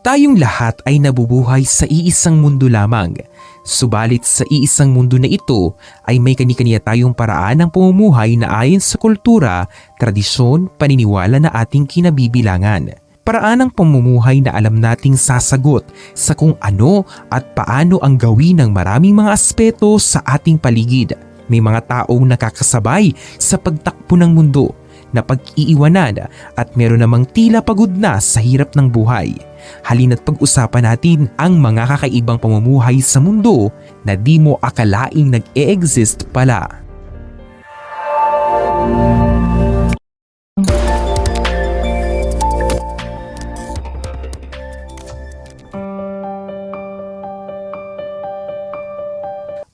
Tayong lahat ay nabubuhay sa iisang mundo lamang. Subalit sa iisang mundo na ito ay may kani-kaniya tayong paraan ng pamumuhay na ayon sa kultura, tradisyon, paniniwala na ating kinabibilangan. Paraan ng pamumuhay na alam nating sasagot sa kung ano at paano ang gawin ng maraming mga aspeto sa ating paligid. May mga taong nakakasabay sa pagtakbo ng mundo na pag-iiwanan at meron namang tila pagod na sa hirap ng buhay. Halina't pag-usapan natin ang mga kakaibang pamumuhay sa mundo na di mo akalaing nag-e-exist pala.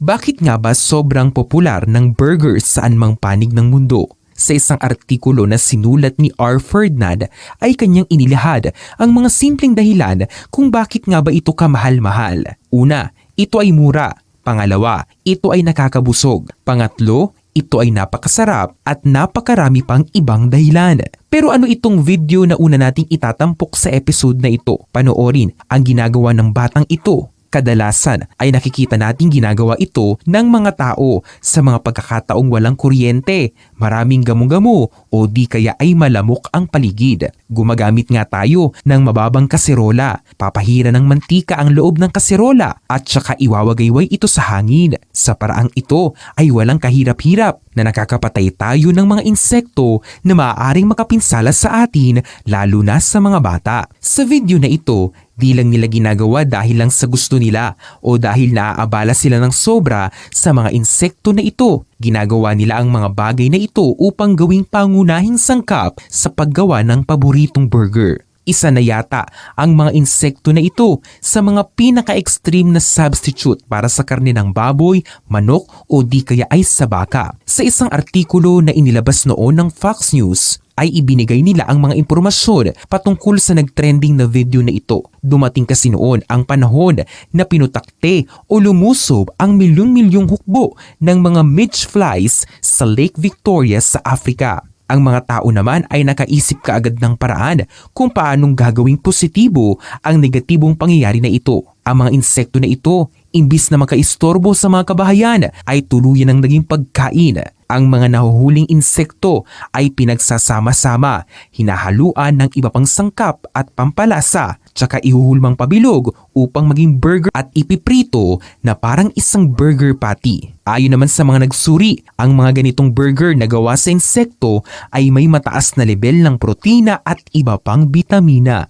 Bakit nga ba sobrang popular ng burger saan mang panig ng mundo? Sa isang artikulo na sinulat ni R. Ferdinand ay kanyang inilahad ang mga simpleng dahilan kung bakit nga ba ito kamahal-mahal. Una, ito ay mura. Pangalawa, ito ay nakakabusog. Pangatlo, ito ay napakasarap at napakarami pang ibang dahilan. Pero ano itong video na una nating itatampok sa episode na ito? Panoorin ang ginagawa ng batang ito Kadalasan ay nakikita nating ginagawa ito ng mga tao sa mga pagkakataong walang kuryente, maraming gamo-gamo o di kaya ay malamok ang paligid. Gumagamit nga tayo ng mababang kaserola, papahira ng mantika ang loob ng kaserola at saka iwawagayway ito sa hangin. Sa paraang ito ay walang kahirap-hirap na nakakapatay tayo ng mga insekto na maaaring makapinsala sa atin lalo na sa mga bata. Sa video na ito, Di lang nila ginagawa dahil lang sa gusto nila o dahil naaabala sila ng sobra sa mga insekto na ito. Ginagawa nila ang mga bagay na ito upang gawing pangunahing sangkap sa paggawa ng paboritong burger. Isa na yata ang mga insekto na ito sa mga pinaka-extreme na substitute para sa karne ng baboy, manok o di kaya ay sa baka. Sa isang artikulo na inilabas noon ng Fox News, ay ibinigay nila ang mga impormasyon patungkol sa nagtrending na video na ito. Dumating kasi noon ang panahon na pinutakte o lumusob ang milyong-milyong hukbo ng mga midge flies sa Lake Victoria sa Africa. Ang mga tao naman ay nakaisip kaagad ng paraan kung paanong gagawing positibo ang negatibong pangyayari na ito. Ang mga insekto na ito, imbis na makaistorbo sa mga kabahayan, ay tuluyan ng naging pagkain ang mga nahuhuling insekto ay pinagsasama-sama, hinahaluan ng iba pang sangkap at pampalasa, tsaka ihuhulmang pabilog upang maging burger at ipiprito na parang isang burger patty. Ayon naman sa mga nagsuri, ang mga ganitong burger na gawa sa insekto ay may mataas na level ng protina at iba pang bitamina.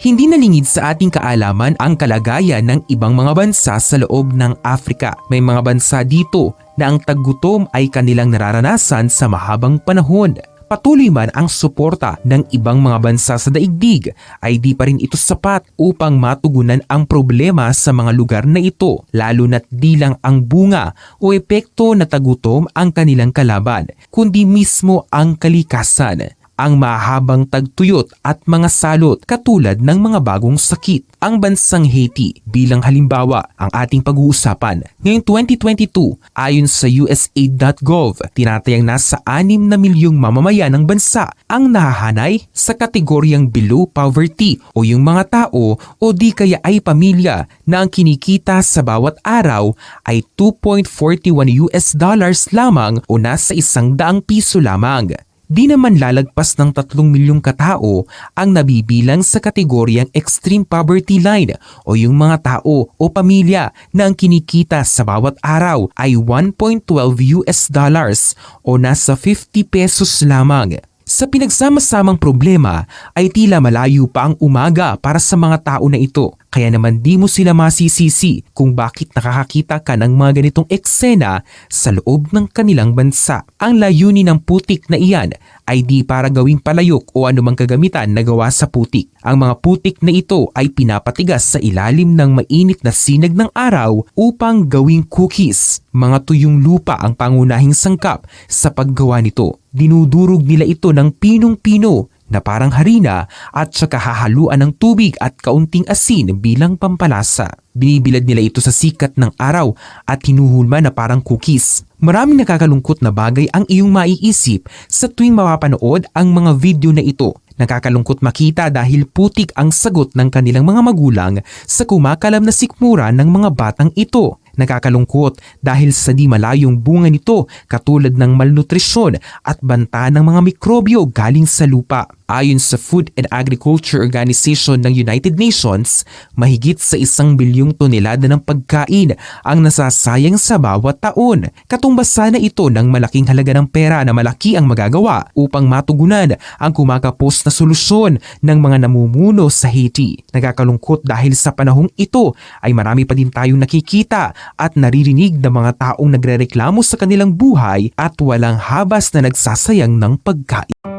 Hindi nalingid sa ating kaalaman ang kalagayan ng ibang mga bansa sa loob ng Afrika. May mga bansa dito na ang taggutom ay kanilang nararanasan sa mahabang panahon. Patuloy man ang suporta ng ibang mga bansa sa daigdig ay di pa rin ito sapat upang matugunan ang problema sa mga lugar na ito lalo na't di lang ang bunga o epekto na tagutom ang kanilang kalaban kundi mismo ang kalikasan ang mahabang tagtuyot at mga salot katulad ng mga bagong sakit. Ang bansang Haiti bilang halimbawa ang ating pag-uusapan. Ngayong 2022, ayon sa USAID.gov, tinatayang nasa 6 na milyong mamamayan ng bansa ang nahahanay sa kategoryang below poverty o yung mga tao o di kaya ay pamilya na ang kinikita sa bawat araw ay 2.41 US dollars lamang o nasa isang daang piso lamang. Di naman lalagpas ng 3 milyong katao ang nabibilang sa kategoryang extreme poverty line o yung mga tao o pamilya na ang kinikita sa bawat araw ay 1.12 US dollars o nasa 50 pesos lamang. Sa pinagsama-samang problema ay tila malayo pa ang umaga para sa mga tao na ito. Kaya naman di mo sila masisisi kung bakit nakakakita ka ng mga ganitong eksena sa loob ng kanilang bansa. Ang layunin ng putik na iyan ay di para gawing palayok o anumang kagamitan na gawa sa putik. Ang mga putik na ito ay pinapatigas sa ilalim ng mainit na sinag ng araw upang gawing cookies. Mga tuyong lupa ang pangunahing sangkap sa paggawa nito. Dinudurog nila ito ng pinong-pino na parang harina at saka hahaluan ng tubig at kaunting asin bilang pampalasa. Binibilad nila ito sa sikat ng araw at hinuhulma na parang cookies. Maraming nakakalungkot na bagay ang iyong maiisip sa tuwing mapapanood ang mga video na ito. Nakakalungkot makita dahil putik ang sagot ng kanilang mga magulang sa kumakalam na sikmura ng mga batang ito. Nakakalungkot dahil sa di malayong bunga nito katulad ng malnutrisyon at banta ng mga mikrobyo galing sa lupa. Ayon sa Food and Agriculture Organization ng United Nations, mahigit sa isang bilyong tonelada ng pagkain ang nasasayang sa bawat taon. Katumbas sana ito ng malaking halaga ng pera na malaki ang magagawa upang matugunan ang kumakapos na solusyon ng mga namumuno sa Haiti. Nakakalungkot dahil sa panahong ito ay marami pa din tayong nakikita at naririnig ng mga taong nagrereklamo sa kanilang buhay at walang habas na nagsasayang ng pagkain.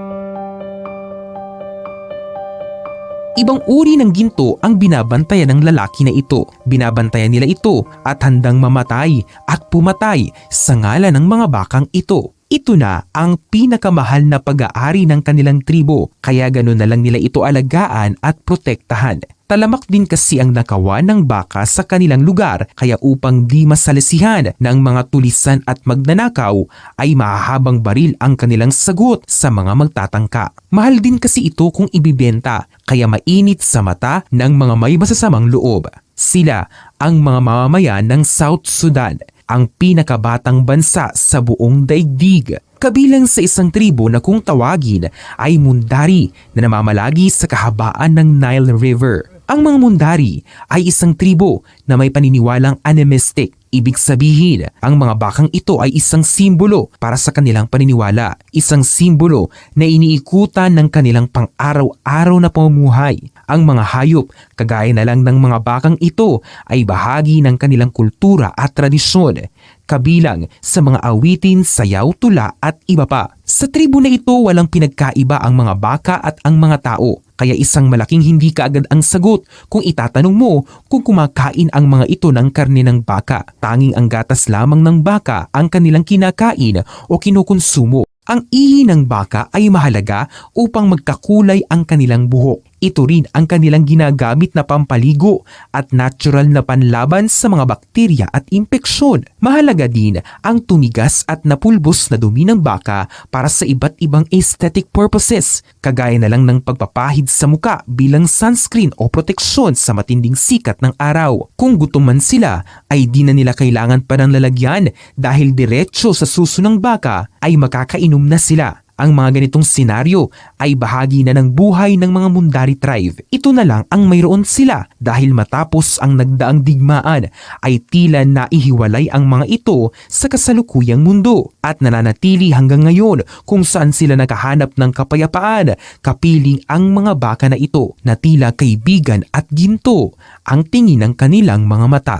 Ibang uri ng ginto ang binabantayan ng lalaki na ito. Binabantayan nila ito at handang mamatay at pumatay sa ngalan ng mga bakang ito. Ito na ang pinakamahal na pag-aari ng kanilang tribo kaya ganoon na lang nila ito alagaan at protektahan. Talamak din kasi ang nakawan ng baka sa kanilang lugar kaya upang di masalisihan ng mga tulisan at magnanakaw ay mahahabang baril ang kanilang sagot sa mga magtatangka. Mahal din kasi ito kung ibibenta kaya mainit sa mata ng mga may masasamang loob. Sila ang mga mamamayan ng South Sudan, ang pinakabatang bansa sa buong daigdig. Kabilang sa isang tribo na kung tawagin ay Mundari na namamalagi sa kahabaan ng Nile River. Ang mga Mundari ay isang tribo na may paniniwalang animistic. Ibig sabihin, ang mga bakang ito ay isang simbolo para sa kanilang paniniwala. Isang simbolo na iniikutan ng kanilang pang-araw-araw na pamumuhay. Ang mga hayop, kagaya na lang ng mga bakang ito, ay bahagi ng kanilang kultura at tradisyon kabilang sa mga awitin, sayaw, tula at iba pa. Sa tribo na ito walang pinagkaiba ang mga baka at ang mga tao. Kaya isang malaking hindi kaagad ang sagot kung itatanong mo kung kumakain ang mga ito ng karne ng baka. Tanging ang gatas lamang ng baka ang kanilang kinakain o kinukonsumo. Ang ihi ng baka ay mahalaga upang magkakulay ang kanilang buhok. Ito rin ang kanilang ginagamit na pampaligo at natural na panlaban sa mga bakterya at impeksyon. Mahalaga din ang tumigas at napulbos na dumi ng baka para sa iba't ibang aesthetic purposes, kagaya na lang ng pagpapahid sa muka bilang sunscreen o proteksyon sa matinding sikat ng araw. Kung gutom man sila, ay di na nila kailangan pa ng lalagyan dahil diretso sa suso ng baka ay makakainom na sila. Ang mga ganitong senaryo ay bahagi na ng buhay ng mga Mundari tribe. Ito na lang ang mayroon sila dahil matapos ang nagdaang digmaan ay tila naihiwalay ang mga ito sa kasalukuyang mundo at nananatili hanggang ngayon kung saan sila nakahanap ng kapayapaan kapiling ang mga baka na ito na tila kaibigan at ginto ang tingin ng kanilang mga mata.